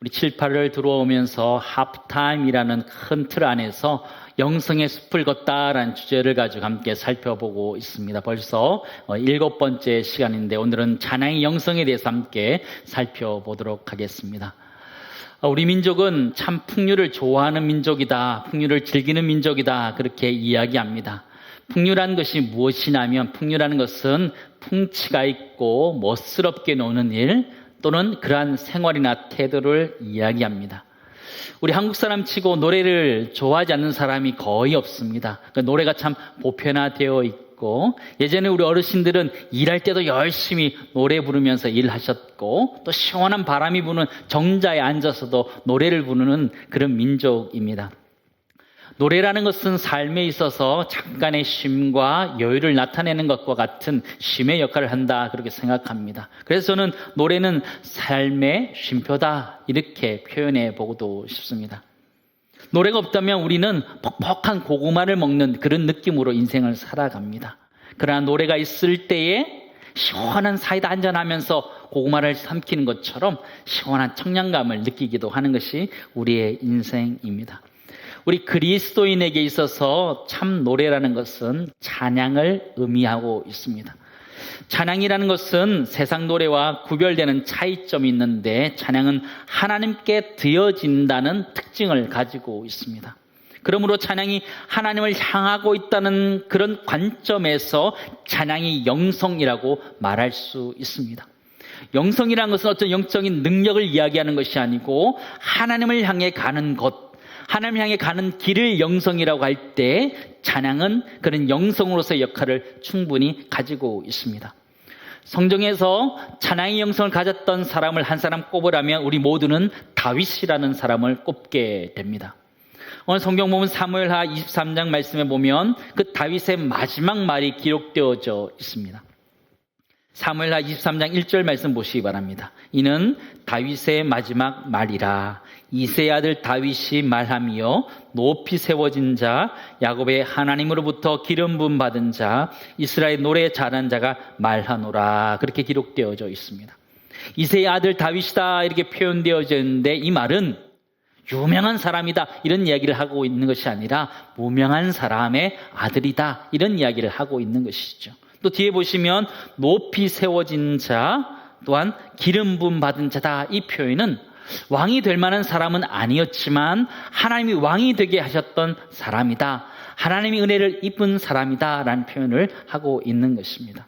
우리 7, 8월 들어오면서 하프타임이라는 큰 틀 안에서 영성의 숲을 걷다라는 주제를 가지고 함께 살펴보고 있습니다. 벌써 어, 일곱 번째 시간인데 오늘은 찬양의 영성에 대해서 함께 살펴보도록 하겠습니다. 어, 우리 민족은 참 풍류를 좋아하는 민족이다. 풍류를 즐기는 민족이다. 그렇게 이야기합니다. 풍류라는 것이 무엇이냐면 풍류라는 것은 풍치가 있고 멋스럽게 노는 일 또는 그러한 생활이나 태도를 이야기합니다. 우리 한국 사람 치고 노래를 좋아하지 않는 사람이 거의 없습니다. 그 노래가 참 보편화되어 있고 예전에 우리 어르신들은 일할 때도 열심히 노래 부르면서 일하셨고 또 시원한 바람이 부는 정자에 앉아서도 노래를 부르는 그런 민족입니다. 노래라는 것은 삶에 있어서 잠깐의 쉼과 여유를 나타내는 것과 같은 쉼의 역할을 한다 그렇게 생각합니다. 그래서 저는 노래는 삶의 쉼표다 이렇게 표현해 보고도 싶습니다. 노래가 없다면 우리는 퍽퍽한 고구마를 먹는 그런 느낌으로 인생을 살아갑니다. 그러나 노래가 있을 때에 시원한 사이다 한잔하면서 고구마를 삼키는 것처럼 시원한 청량감을 느끼기도 하는 것이 우리의 인생입니다. 우리 그리스도인에게 있어서 참 노래라는 것은 찬양을 의미하고 있습니다. 찬양이라는 것은 세상 노래와 구별되는 차이점이 있는데 찬양은 하나님께 드어진다는 특징을 가지고 있습니다. 그러므로 찬양이 하나님을 향하고 있다는 그런 관점에서 찬양이 영성이라고 말할 수 있습니다. 영성이라는 것은 어떤 영적인 능력을 이야기하는 것이 아니고 하나님을 향해 가는 것, 하나님 향해 가는 길을 영성이라고 할 때 찬양은 그런 영성으로서의 역할을 충분히 가지고 있습니다. 성경에서 찬양의 영성을 가졌던 사람을 한 사람 꼽으라면 우리 모두는 다윗이라는 사람을 꼽게 됩니다. 오늘 성경 보면 사무엘하 23장 말씀에 보면 그 다윗의 마지막 말이 기록되어져 있습니다. 사무엘하 23장 1절 말씀 보시기 바랍니다. 이는 다윗의 마지막 말이라 이세 아들 다윗이 말하며 높이 세워진 자 야곱의 하나님으로부터 기름 부음 받은 자 이스라엘 노래 잘한 자가 말하노라. 그렇게 기록되어져 있습니다. 이세의 아들 다윗이다. 이렇게 표현되어져 있는데 이 말은 유명한 사람이다. 이런 이야기를 하고 있는 것이 아니라 무명한 사람의 아들이다. 이런 이야기를 하고 있는 것이죠. 또 뒤에 보시면 높이 세워진 자 또한 기름 부음 받은 자다. 이 표현은 왕이 될 만한 사람은 아니었지만 하나님이 왕이 되게 하셨던 사람이다. 하나님이 은혜를 입은 사람이다. 라는 표현을 하고 있는 것입니다.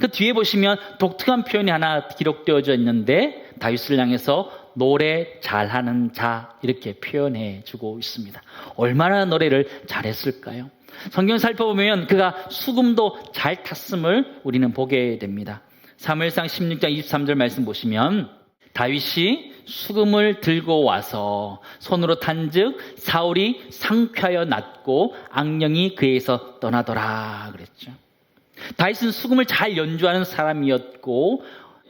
그 뒤에 보시면 독특한 표현이 하나 기록되어져 있는데 다윗을 향해서 노래 잘하는 자 이렇게 표현해 주고 있습니다. 얼마나 노래를 잘했을까요? 성경 살펴보면 그가 수금도 잘 탔음을 우리는 보게 됩니다. 사무엘상 16장 23절 말씀 보시면 다윗이 수금을 들고 와서 손으로 탄즉 사울이 상쾌하여 낫고 악령이 그에서 떠나더라 그랬죠. 다윗은 수금을 잘 연주하는 사람이었고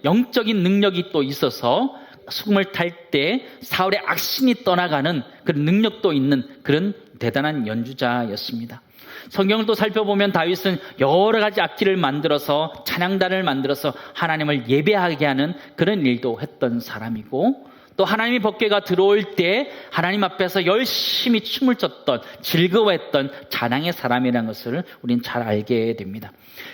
영적인 능력이 또 있어서 수금을 탈 때 사울의 악신이 떠나가는 그런 능력도 있는 그런 대단한 연주자였습니다. 성경을 또 살펴보면 다윗은 여러 가지 악기를 만들어서 찬양단을 만들어서 하나님을 예배하게 하는 그런 일도 했던 사람이고 또 하나님의 법궤가 들어올 때 하나님 앞에서 열심히 춤을 췄던 즐거워했던 찬양의 사람이라는 것을 우리는 잘 알게 됩니다.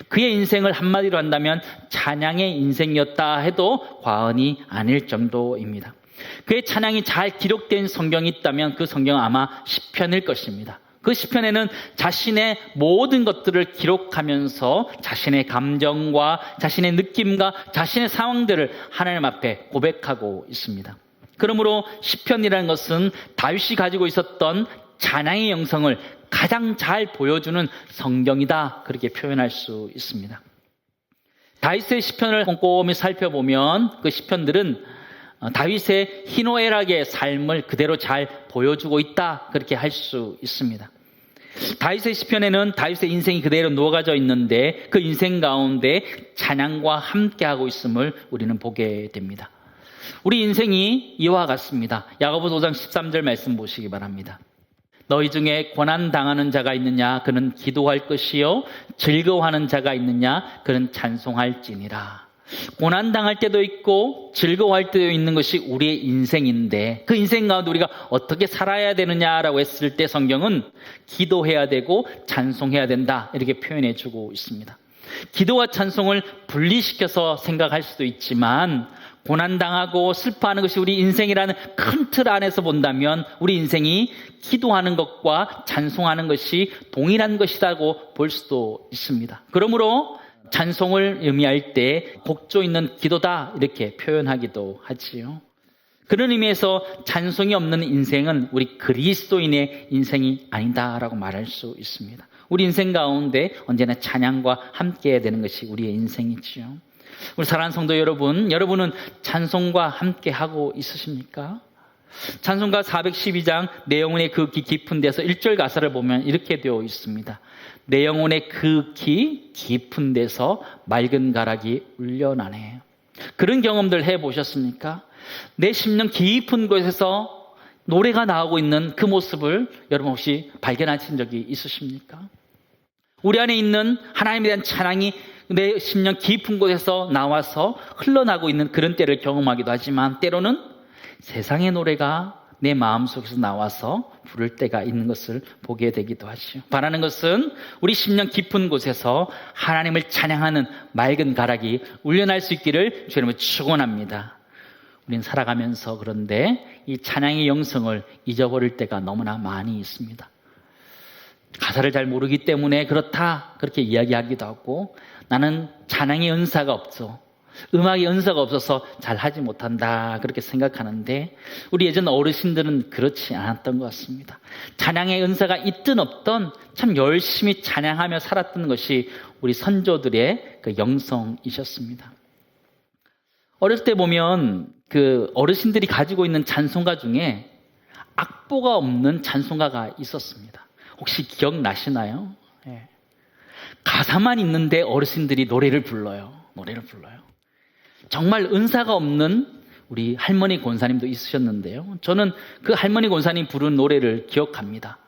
그의 인생을 한마디로 한다면 찬양의 인생이었다 해도 과언이 아닐 정도입니다. 그의 찬양이 잘 기록된 성경이 있다면 그 성경은 아마 시편일 것입니다. 그 시편에는 자신의 모든 것들을 기록하면서 자신의 감정과 자신의 느낌과 자신의 상황들을 하나님 앞에 고백하고 있습니다. 그러므로 시편이라는 것은 다윗이 가지고 있었던 찬양의 영성을 가장 잘 보여주는 성경이다 그렇게 표현할 수 있습니다. 다윗의 시편을 꼼꼼히 살펴보면 그 시편들은 다윗의 희노애락의 삶을 그대로 잘 보여주고 있다 그렇게 할 수 있습니다. 다윗의 시편에는 다윗의 인생이 그대로 녹아져 있는데 그 인생 가운데 찬양과 함께하고 있음을 우리는 보게 됩니다. 우리 인생이 이와 같습니다. 야고보 5장 13절 말씀 보시기 바랍니다. 너희 중에 고난 당하는 자가 있느냐 그는 기도할 것이요 즐거워하는 자가 있느냐 그는 찬송할지니라. 고난 당할 때도 있고 즐거워할 때도 있는 것이 우리의 인생인데 그 인생 가운데 우리가 어떻게 살아야 되느냐라고 했을 때 성경은 기도해야 되고 찬송해야 된다 이렇게 표현해 주고 있습니다. 기도와 찬송을 분리시켜서 생각할 수도 있지만 고난당하고 슬퍼하는 것이 우리 인생이라는 큰 틀 안에서 본다면 우리 인생이 기도하는 것과 찬송하는 것이 동일한 것이라고 볼 수도 있습니다. 그러므로 찬송을 의미할 때 곡조 있는 기도다 이렇게 표현하기도 하지요. 그런 의미에서 찬송이 없는 인생은 우리 그리스도인의 인생이 아니다라고 말할 수 있습니다. 우리 인생 가운데 언제나 찬양과 함께 되는 것이 우리의 인생이지요. 우리 사랑하는 성도 여러분, 여러분은 찬송과 함께 하고 있으십니까? 찬송가 412장 내 영혼의 그 깊은 데서 1절 가사를 보면 이렇게 되어 있습니다. 내 영혼의 극히 깊은 데서 맑은 가락이 울려나네. 그런 경험들 해 보셨습니까? 내 심령 깊은 곳에서 노래가 나오고 있는 그 모습을 여러분 혹시 발견하신 적이 있으십니까? 우리 안에 있는 하나님에 대한 찬양이 내 심령 깊은 곳에서 나와서 흘러나고 있는 그런 때를 경험하기도 하지만 때로는 세상의 노래가 내 마음속에서 나와서 부를 때가 있는 것을 보게 되기도 하지요. 바라는 것은 우리 심령 깊은 곳에서 하나님을 찬양하는 맑은 가락이 울려날 수 있기를 주님을 축원합니다. 우리는 살아가면서 그런데 이 찬양의 영성을 잊어버릴 때가 너무나 많이 있습니다. 가사를 잘 모르기 때문에 그렇다 그렇게 이야기하기도 하고 나는 찬양의 은사가 없어 음악의 은사가 없어서 잘 하지 못한다 그렇게 생각하는데 우리 예전 어르신들은 그렇지 않았던 것 같습니다. 찬양의 은사가 있든 없든 참 열심히 찬양하며 살았던 것이 우리 선조들의 그 영성이셨습니다. 어렸을 때 보면 그 어르신들이 가지고 있는 찬송가 중에 악보가 없는 찬송가가 있었습니다. 혹시 기억나시나요? 예. 가사만 있는데 어르신들이 노래를 불러요. 노래를 불러요. 정말 은사가 없는 우리 할머니 권사님도 있으셨는데요. 저는 그 할머니 권사님 부른 노래를 기억합니다.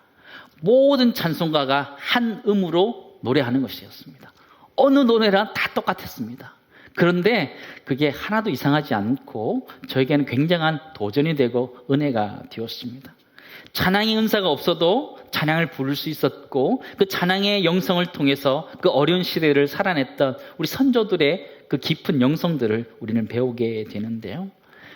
모든 찬송가가 한 음으로 노래하는 것이었습니다. 어느 노래랑 다 똑같았습니다. 그런데 그게 하나도 이상하지 않고 저에게는 굉장한 도전이 되고 은혜가 되었습니다. 찬양의 은사가 없어도 찬양을 부를 수 있었고 그 찬양의 영성을 통해서 그 어려운 시대를 살아냈던 우리 선조들의 그 깊은 영성들을 우리는 배우게 되는데요.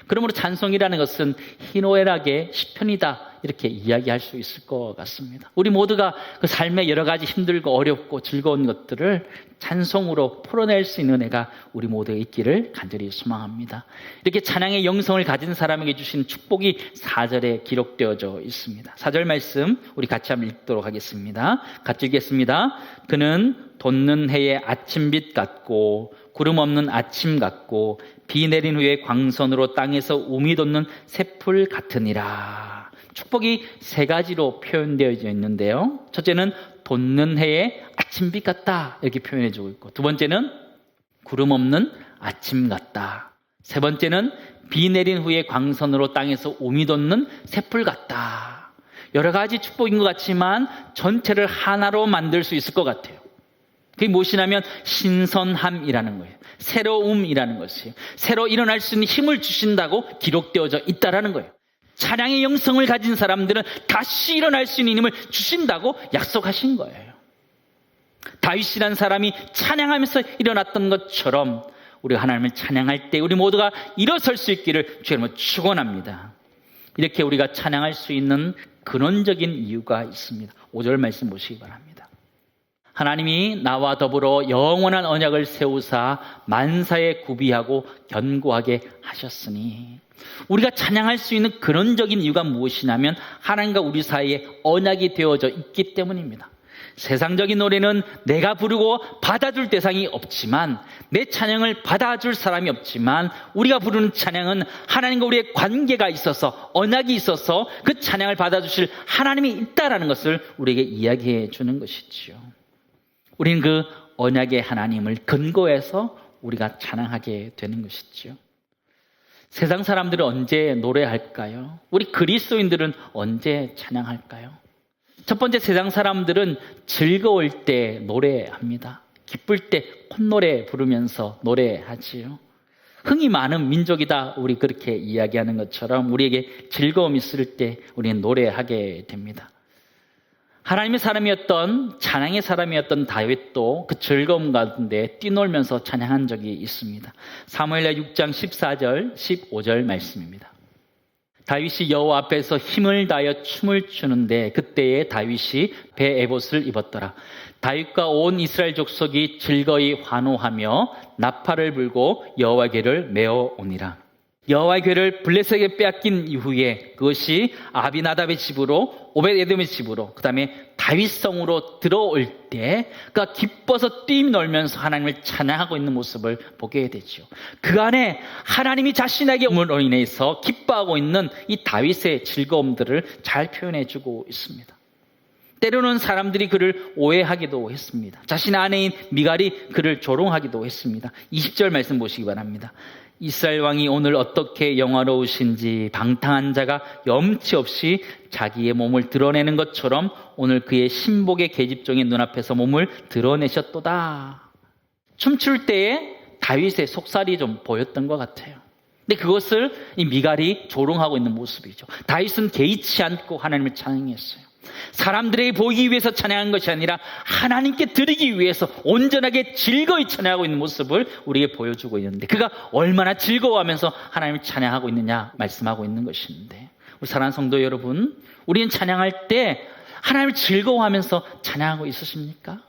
그러므로 찬송이라는 것은 희노애락의 시편이다 이렇게 이야기할 수 있을 것 같습니다. 우리 모두가 그 삶의 여러 가지 힘들고 어렵고 즐거운 것들을 찬송으로 풀어낼 수 있는 은혜가 우리 모두에 있기를 간절히 소망합니다. 이렇게 찬양의 영성을 가진 사람에게 주신 축복이 4절에 기록되어져 있습니다. 4절 말씀 우리 같이 한번 읽도록 하겠습니다. 같이 읽겠습니다. 그는 돋는 해의 아침빛 같고 구름 없는 아침 같고 비 내린 후에 광선으로 땅에서 우미 돋는 새풀 같으니라. 축복이 세 가지로 표현되어 있는데요. 첫째는 돋는 해의 아침빛 같다. 이렇게 표현해 주고 있고. 두 번째는 구름 없는 아침 같다. 세 번째는 비 내린 후에 광선으로 땅에서 우미 돋는 새풀 같다. 여러 가지 축복인 것 같지만 전체를 하나로 만들 수 있을 것 같아요. 그게 무엇이냐면 신선함이라는 거예요. 새로움이라는 것이에요. 새로 일어날 수 있는 힘을 주신다고 기록되어져 있다라는 거예요. 찬양의 영성을 가진 사람들은 다시 일어날 수 있는 힘을 주신다고 약속하신 거예요. 다윗이라는 사람이 찬양하면서 일어났던 것처럼 우리 하나님을 찬양할 때 우리 모두가 일어설 수 있기를 주님을 축원합니다. 이렇게 우리가 찬양할 수 있는 근원적인 이유가 있습니다. 5절 말씀 보시기 바랍니다. 하나님이 나와 더불어 영원한 언약을 세우사 만사에 구비하고 견고하게 하셨으니 우리가 찬양할 수 있는 근원적인 이유가 무엇이냐면 하나님과 우리 사이에 언약이 되어져 있기 때문입니다. 세상적인 노래는 내가 부르고 받아줄 대상이 없지만 내 찬양을 받아줄 사람이 없지만 우리가 부르는 찬양은 하나님과 우리의 관계가 있어서 언약이 있어서 그 찬양을 받아주실 하나님이 있다라는 것을 우리에게 이야기해 주는 것이지요. 우리는 그 언약의 하나님을 근거해서 우리가 찬양하게 되는 것이지요. 세상 사람들은 언제 노래할까요? 우리 그리스도인들은 언제 찬양할까요? 첫 번째 세상 사람들은 즐거울 때 노래합니다. 기쁠 때 콧노래 부르면서 노래하지요. 흥이 많은 민족이다. 우리 그렇게 이야기하는 것처럼 우리에게 즐거움이 있을 때 우리는 노래하게 됩니다. 하나님의 사람이었던 찬양의 사람이었던 다윗도 그 즐거움 가운데 뛰놀면서 찬양한 적이 있습니다. 사무엘라 6장 14절 15절 말씀입니다. 다윗이 여호와 앞에서 힘을 다하여 춤을 추는데 그때에 다윗이 배 에봇을 입었더라. 다윗과 온 이스라엘 족속이 즐거이 환호하며 나팔을 불고 여호와께를 메어 오니라. 여호와의 궤를 블레셋에게 빼앗긴 이후에 그것이 아비나답의 집으로 오벳 에돔의 집으로 그다음에 다윗성으로 들어올 때 그가 기뻐서 뛰놀면서 하나님을 찬양하고 있는 모습을 보게 되죠. 그 안에 하나님이 자신에게 음으로 인해서 기뻐하고 있는 이 다윗의 즐거움들을 잘 표현해 주고 있습니다. 때로는 사람들이 그를 오해하기도 했습니다. 자신의 아내인 미갈이 그를 조롱하기도 했습니다. 20절 말씀 보시기 바랍니다. 이스라엘 왕이 오늘 어떻게 영화로우신지 방탕한 자가 염치 없이 자기의 몸을 드러내는 것처럼 오늘 그의 신복의 계집종의 눈앞에서 몸을 드러내셨도다. 춤출 때에 다윗의 속살이 좀 보였던 것 같아요. 근데 그것을 이 미갈이 조롱하고 있는 모습이죠. 다윗은 개의치 않고 하나님을 찬양했어요. 사람들에게 보이기 위해서 찬양한 것이 아니라 하나님께 드리기 위해서 온전하게 즐거이 찬양하고 있는 모습을 우리에게 보여주고 있는데 그가 얼마나 즐거워하면서 하나님을 찬양하고 있느냐 말씀하고 있는 것인데 우리 사랑하는 성도 여러분 우리는 찬양할 때 하나님을 즐거워하면서 찬양하고 있으십니까?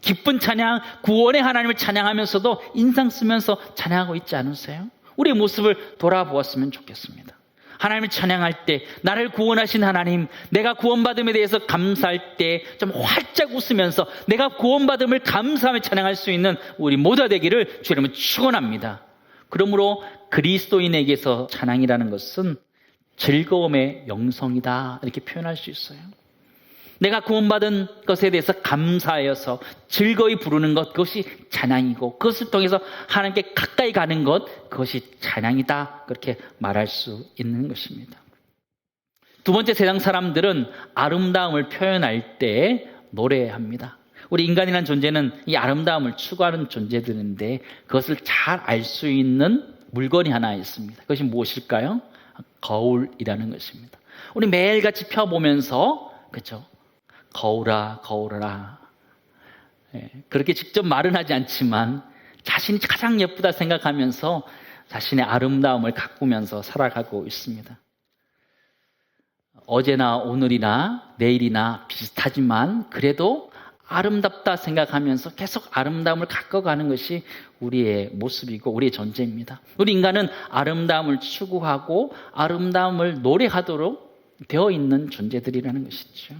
기쁜 찬양, 구원의 하나님을 찬양하면서도 인상 쓰면서 찬양하고 있지 않으세요? 우리의 모습을 돌아보았으면 좋겠습니다. 하나님을 찬양할 때 나를 구원하신 하나님, 내가 구원받음에 대해서 감사할 때 좀 활짝 웃으면서 내가 구원받음을 감사하며 찬양할 수 있는 우리 모두 되기를 주님은 축원합니다. 그러므로 그리스도인에게서 찬양이라는 것은 즐거움의 영성이다 이렇게 표현할 수 있어요. 내가 구원받은 것에 대해서 감사하여서 즐거이 부르는 것 그것이 찬양이고 그것을 통해서 하나님께 가까이 가는 것 그것이 찬양이다 그렇게 말할 수 있는 것입니다. 두 번째 세상 사람들은 아름다움을 표현할 때 노래합니다. 우리 인간이라는 존재는 이 아름다움을 추구하는 존재들인데 그것을 잘 알 수 있는 물건이 하나 있습니다. 그것이 무엇일까요? 거울이라는 것입니다. 우리 매일같이 펴보면서 그렇죠? 거울아, 거울아. 예, 그렇게 직접 말은 하지 않지만 자신이 가장 예쁘다 생각하면서 자신의 아름다움을 가꾸면서 살아가고 있습니다. 어제나 오늘이나 내일이나 비슷하지만 그래도 아름답다 생각하면서 계속 아름다움을 가꿔가는 것이 우리의 모습이고 우리의 존재입니다. 우리 인간은 아름다움을 추구하고 아름다움을 노래하도록 되어 있는 존재들이라는 것이죠.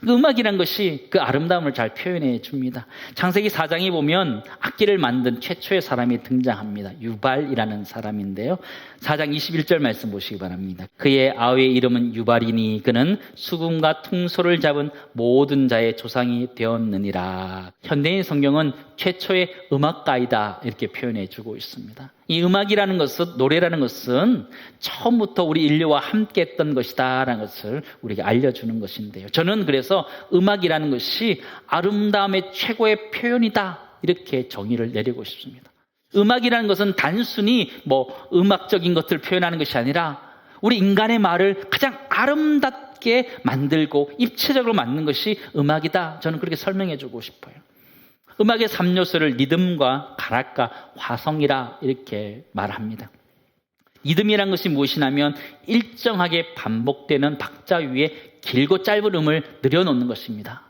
그 음악이란 것이 그 아름다움을 잘 표현해 줍니다. 창세기 4장에 보면 악기를 만든 최초의 사람이 등장합니다. 유발이라는 사람인데요. 4장 21절 말씀 보시기 바랍니다. 그의 아우의 이름은 유발이니 그는 수금과 퉁소를 잡은 모든 자의 조상이 되었느니라. 현대인 성경은 최초의 음악가이다 이렇게 표현해 주고 있습니다. 이 음악이라는 것은 노래라는 것은 처음부터 우리 인류와 함께 했던 것이다라는 것을 우리에게 알려주는 것인데요. 저는 그래서 음악이라는 것이 아름다움의 최고의 표현이다 이렇게 정의를 내리고 싶습니다. 음악이라는 것은 단순히 뭐 음악적인 것들을 표현하는 것이 아니라 우리 인간의 말을 가장 아름답게 만들고 입체적으로 만든 것이 음악이다. 저는 그렇게 설명해 주고 싶어요. 음악의 3요소를 리듬과 가락과 화성이라 이렇게 말합니다. 리듬이란 것이 무엇이냐면 일정하게 반복되는 박자 위에 길고 짧은 음을 늘여놓는 것입니다.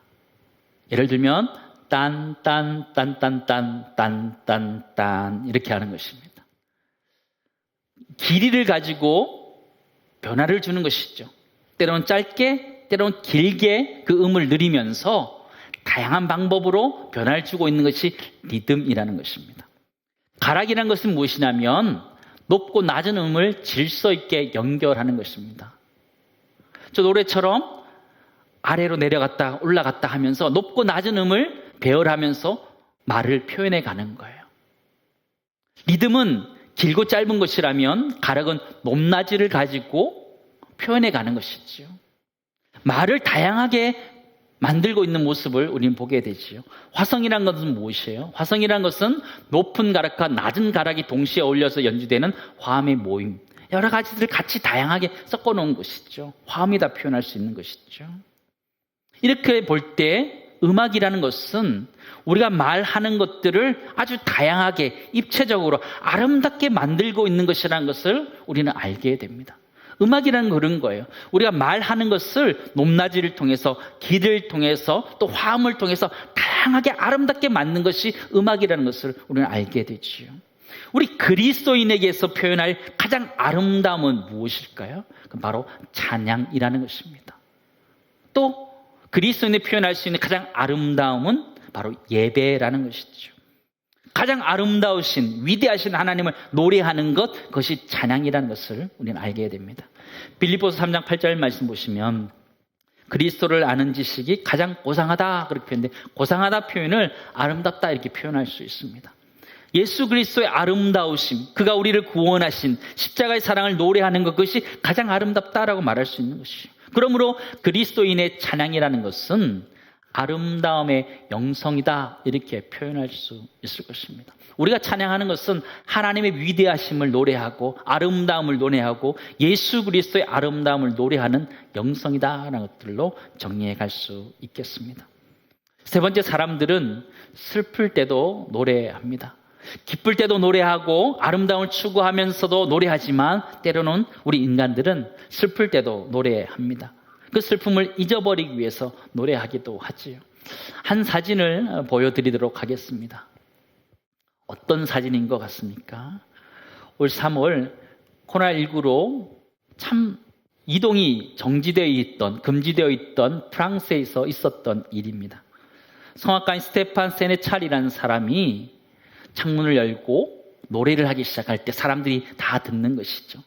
예를 들면 딴딴딴딴딴딴딴딴 이렇게 하는 것입니다. 길이를 가지고 변화를 주는 것이죠. 때로는 짧게, 때로는 길게 그 음을 늘리면서 다양한 방법으로 변화를 주고 있는 것이 리듬이라는 것입니다. 가락이라는 것은 무엇이냐면 높고 낮은 음을 질서 있게 연결하는 것입니다. 저 노래처럼 아래로 내려갔다 올라갔다 하면서 높고 낮은 음을 배열하면서 말을 표현해 가는 거예요. 리듬은 길고 짧은 것이라면 가락은 높낮이를 가지고 표현해 가는 것이지요. 말을 다양하게 만들고 있는 모습을 우리는 보게 되지요. 화성이란 것은 무엇이에요? 화성이란 것은 높은 가락과 낮은 가락이 동시에 어울려서 연주되는 화음의 모임. 여러 가지들을 같이 다양하게 섞어 놓은 것이죠. 화음이다 표현할 수 있는 것이죠. 이렇게 볼 때 음악이라는 것은 우리가 말하는 것들을 아주 다양하게 입체적으로 아름답게 만들고 있는 것이라는 것을 우리는 알게 됩니다. 음악이라는 그런 거예요. 우리가 말하는 것을 높낮이를 통해서 길을 통해서 또 화음을 통해서 다양하게 아름답게 만든 것이 음악이라는 것을 우리는 알게 되지요. 우리 그리스도인에게서 표현할 가장 아름다움은 무엇일까요? 바로 찬양이라는 것입니다. 또 그리스도인이 표현할 수 있는 가장 아름다움은 바로 예배라는 것이죠. 가장 아름다우신 위대하신 하나님을 노래하는 것 그것이 찬양이라는 것을 우리는 알게 됩니다. 빌립보서 3장 8절 말씀 보시면 그리스도를 아는 지식이 가장 고상하다 그렇게 표현돼 고상하다 표현을 아름답다 이렇게 표현할 수 있습니다. 예수 그리스도의 아름다우심, 그가 우리를 구원하신 십자가의 사랑을 노래하는 것 그것이 가장 아름답다라고 말할 수 있는 것이죠. 그러므로 그리스도인의 찬양이라는 것은 아름다움의 영성이다 이렇게 표현할 수 있을 것입니다. 우리가 찬양하는 것은 하나님의 위대하심을 노래하고 아름다움을 노래하고 예수 그리스도의 아름다움을 노래하는 영성이다라는 것들로 정리해 갈 수 있겠습니다. 세 번째 사람들은 슬플 때도 노래합니다. 기쁠 때도 노래하고 아름다움을 추구하면서도 노래하지만 때로는 우리 인간들은 슬플 때도 노래합니다. 그 슬픔을 잊어버리기 위해서 노래하기도 하지요. 한 사진을 보여드리도록 하겠습니다. 어떤 사진인 것 같습니까? 올 3월 코로나19로 참 이동이 정지되어 있던, 금지되어 있던 프랑스에서 있었던 일입니다. 성악가인 스테판 세네찰이라는 사람이 창문을 열고 노래를 하기 시작할 때 사람들이 다 듣는 것이죠.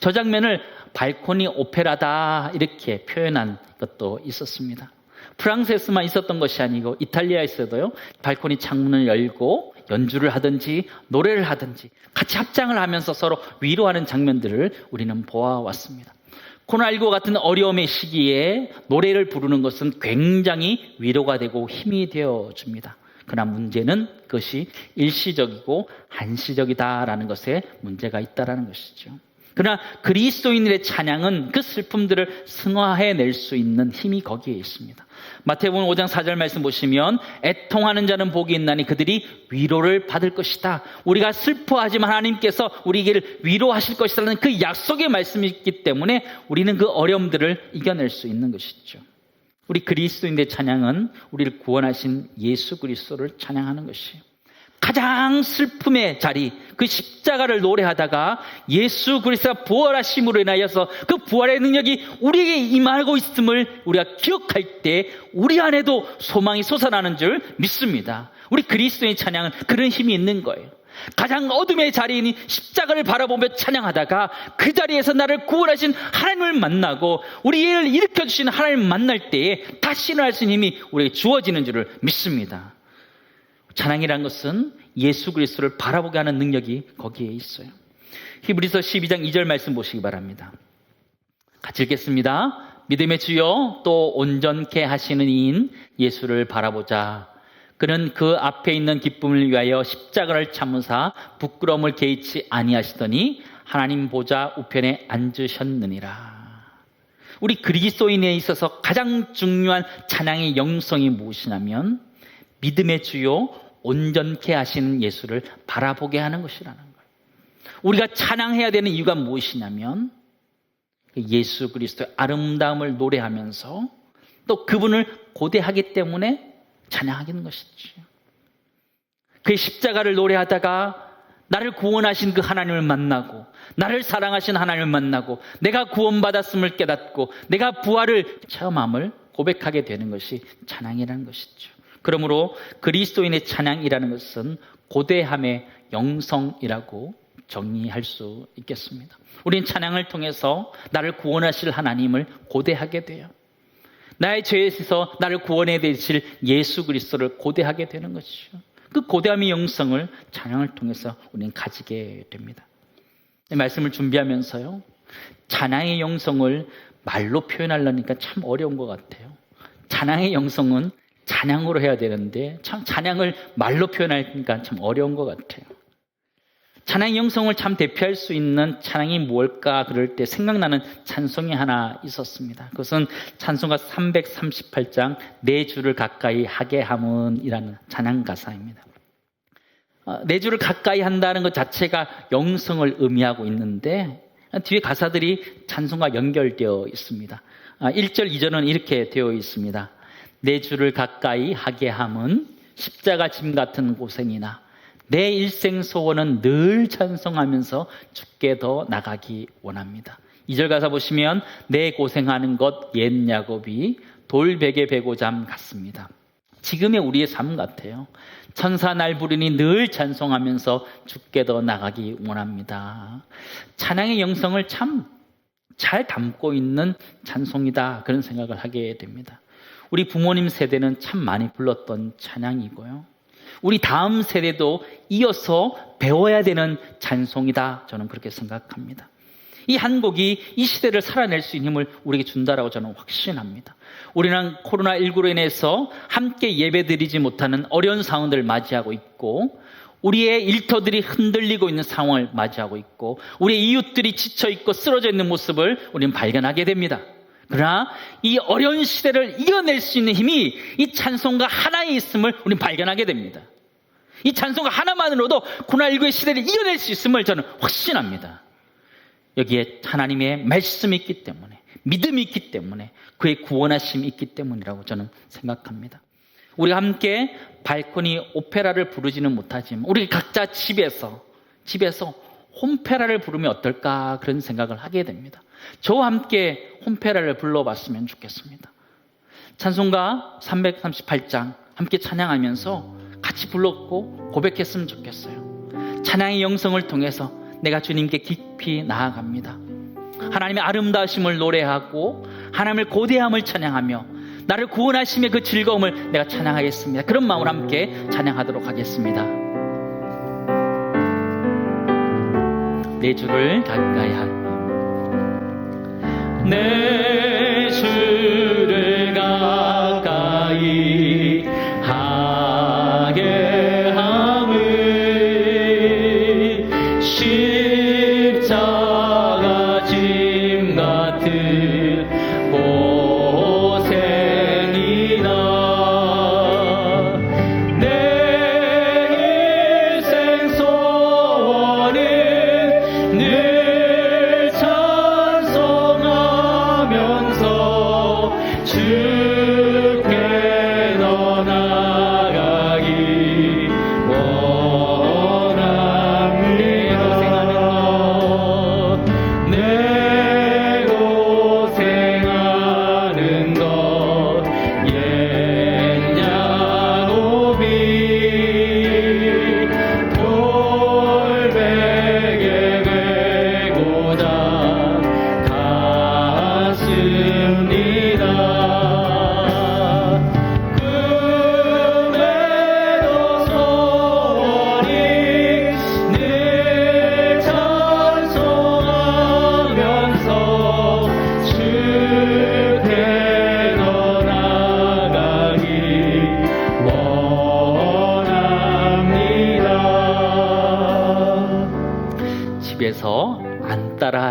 저 장면을 발코니 오페라다 이렇게 표현한 것도 있었습니다. 프랑스에서만 있었던 것이 아니고 이탈리아에서도요. 발코니 창문을 열고 연주를 하든지 노래를 하든지 같이 합장을 하면서 서로 위로하는 장면들을 우리는 보아왔습니다. 코로나19 같은 어려움의 시기에 노래를 부르는 것은 굉장히 위로가 되고 힘이 되어 줍니다. 그러나 문제는 그것이 일시적이고 한시적이다라는 것에 문제가 있다라는 것이죠. 그러나 그리스도인들의 찬양은 그 슬픔들을 승화해낼 수 있는 힘이 거기에 있습니다. 마태복음 5장 4절 말씀 보시면 애통하는 자는 복이 있나니 그들이 위로를 받을 것이다. 우리가 슬퍼하지만 하나님께서 우리에게 위로하실 것이라는 그 약속의 말씀이 있기 때문에 우리는 그 어려움들을 이겨낼 수 있는 것이죠. 우리 그리스도인의 찬양은 우리를 구원하신 예수 그리스도를 찬양하는 것이에요. 가장 슬픔의 자리, 그 십자가를 노래하다가 예수 그리스도가 부활하심으로 인하여서 그 부활의 능력이 우리에게 임하고 있음을 우리가 기억할 때 우리 안에도 소망이 솟아나는 줄 믿습니다. 우리 그리스도의 찬양은 그런 힘이 있는 거예요. 가장 어둠의 자리인 십자가를 바라보며 찬양하다가 그 자리에서 나를 구원하신 하나님을 만나고 우리를 일으켜주신 하나님을 만날 때에 다시 일어날 수 있는 힘이 우리에게 주어지는 줄을 믿습니다. 찬양이란 것은 예수 그리스도를 바라보게 하는 능력이 거기에 있어요. 히브리서 12장 2절 말씀 보시기 바랍니다. 같이 읽겠습니다. 믿음의 주여 또 온전케 하시는 이인 예수를 바라보자. 그는 그 앞에 있는 기쁨을 위하여 십자가를 참으사 부끄러움을 개의치 아니하시더니 하나님 보좌 우편에 앉으셨느니라. 우리 그리스도인에 있어서 가장 중요한 찬양의 영성이 무엇이냐면 믿음의 주요 온전케 하시는 예수를 바라보게 하는 것이라는 거예요. 우리가 찬양해야 되는 이유가 무엇이냐면 예수 그리스도의 아름다움을 노래하면서 또 그분을 고대하기 때문에 찬양하는 것이죠. 그 십자가를 노래하다가 나를 구원하신 그 하나님을 만나고 나를 사랑하신 하나님을 만나고 내가 구원받았음을 깨닫고 내가 부활을 체험함을 고백하게 되는 것이 찬양이라는 것이죠. 그러므로 그리스도인의 찬양이라는 것은 고대함의 영성이라고 정의할 수 있겠습니다. 우린 찬양을 통해서 나를 구원하실 하나님을 고대하게 돼요. 나의 죄에서 나를 구원해 되실 예수 그리스도를 고대하게 되는 것이죠. 그 고대함의 영성을 찬양을 통해서 우리는 가지게 됩니다. 말씀을 준비하면서요. 찬양의 영성을 말로 표현하려니까 참 어려운 것 같아요. 찬양의 영성은 찬양으로 해야 되는데 참 찬양을 말로 표현하니까 참 어려운 것 같아요. 찬양의 영성을 참 대표할 수 있는 찬양이 뭘까 그럴 때 생각나는 찬송이 하나 있었습니다. 그것은 찬송가 338장 내 주를 가까이 하게 함은이라는 찬양 가사입니다. 어, 내 주를 가까이 한다는 것 자체가 영성을 의미하고 있는데 뒤에 가사들이 찬송과 연결되어 있습니다. 1절, 2절은 이렇게 되어 있습니다. 내 주를 가까이 하게 함은 십자가 짐 같은 고생이나 내 일생 소원은 늘 찬송하면서 죽게 더 나가기 원합니다. 2절 가사 보시면 내 고생하는 것 옛 야곱이 돌베개 베고 잠 같습니다. 지금의 우리의 삶 같아요. 천사 날 부르니 늘 찬송하면서 죽게 더 나가기 원합니다. 찬양의 영성을 참 잘 담고 있는 찬송이다. 그런 생각을 하게 됩니다. 우리 부모님 세대는 참 많이 불렀던 찬양이고요. 우리 다음 세대도 이어서 배워야 되는 찬송이다. 저는 그렇게 생각합니다. 이 한 곡이 이 시대를 살아낼 수 있는 힘을 우리에게 준다라고 저는 확신합니다. 우리는 코로나19로 인해서 함께 예배드리지 못하는 어려운 상황들을 맞이하고 있고 우리의 일터들이 흔들리고 있는 상황을 맞이하고 있고 우리의 이웃들이 지쳐 있고 쓰러져 있는 모습을 우리는 발견하게 됩니다. 그러나 이 어려운 시대를 이겨낼 수 있는 힘이 이 찬송가 하나에 있음을 우리는 발견하게 됩니다. 이 찬송가 하나만으로도 코로나19의 시대를 이겨낼 수 있음을 저는 확신합니다. 여기에 하나님의 말씀이 있기 때문에 믿음이 있기 때문에 그의 구원하심이 있기 때문이라고 저는 생각합니다. 우리가 함께 발코니 오페라를 부르지는 못하지만 우리 각자 집에서 집에서 홈페라를 부르면 어떨까 그런 생각을 하게 됩니다. 저와 함께 홈페라를 불러봤으면 좋겠습니다. 찬송가 338장 함께 찬양하면서 같이 불렀고 고백했으면 좋겠어요. 찬양의 영성을 통해서 내가 주님께 깊이 나아갑니다. 하나님의 아름다우심을 노래하고 하나님의 고대함을 찬양하며 나를 구원하심의 그 즐거움을 내가 찬양하겠습니다. 그런 마음으로 함께 찬양하도록 하겠습니다. 내 주를 가까이 하며 내 주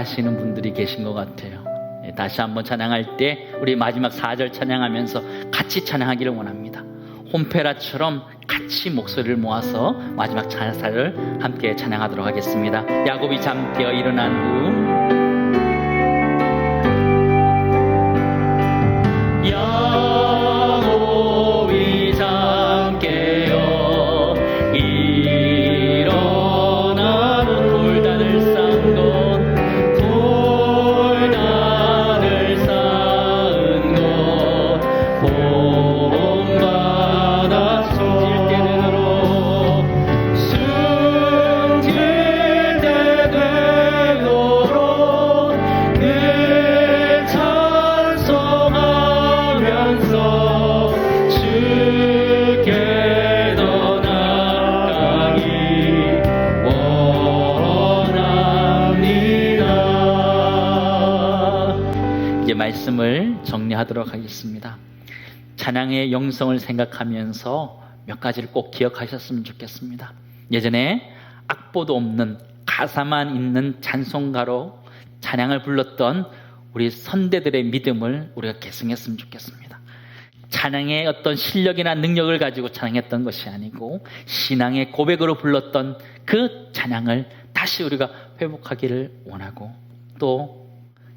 하시는 분들이 계신 것 같아요. 예, 다시 한번 찬양할 때 우리 마지막 4절 찬양하면서 같이 찬양하기를 원합니다. 홈페라처럼 같이 목소리를 모아서 마지막 찬사를 함께 찬양하도록 하겠습니다. 야곱이 잠깨어 일어난 후 하도록 하겠습니다. 찬양의 영성을 생각하면서 몇 가지를 꼭 기억하셨으면 좋겠습니다. 예전에 악보도 없는 가사만 있는 찬송가로 찬양을 불렀던 우리 선대들의 믿음을 우리가 계승했으면 좋겠습니다. 찬양의 어떤 실력이나 능력을 가지고 찬양했던 것이 아니고 신앙의 고백으로 불렀던 그 찬양을 다시 우리가 회복하기를 원하고 또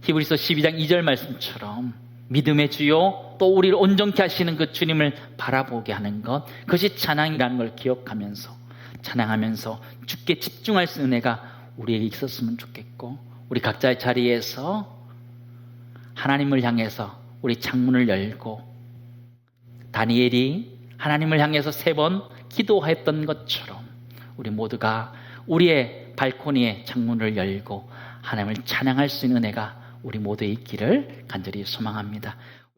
히브리서 12장 2절 말씀처럼 믿음의 주요 또 우리를 온전케 하시는 그 주님을 바라보게 하는 것 그것이 찬양이라는 걸 기억하면서 찬양하면서 주께 집중할 수 있는 은혜가 우리에게 있었으면 좋겠고 우리 각자의 자리에서 하나님을 향해서 우리 창문을 열고 다니엘이 하나님을 향해서 세 번 기도했던 것처럼 우리 모두가 우리의 발코니에 창문을 열고 하나님을 찬양할 수 있는 은혜가 우리 모두에 있기를 간절히 소망합니다.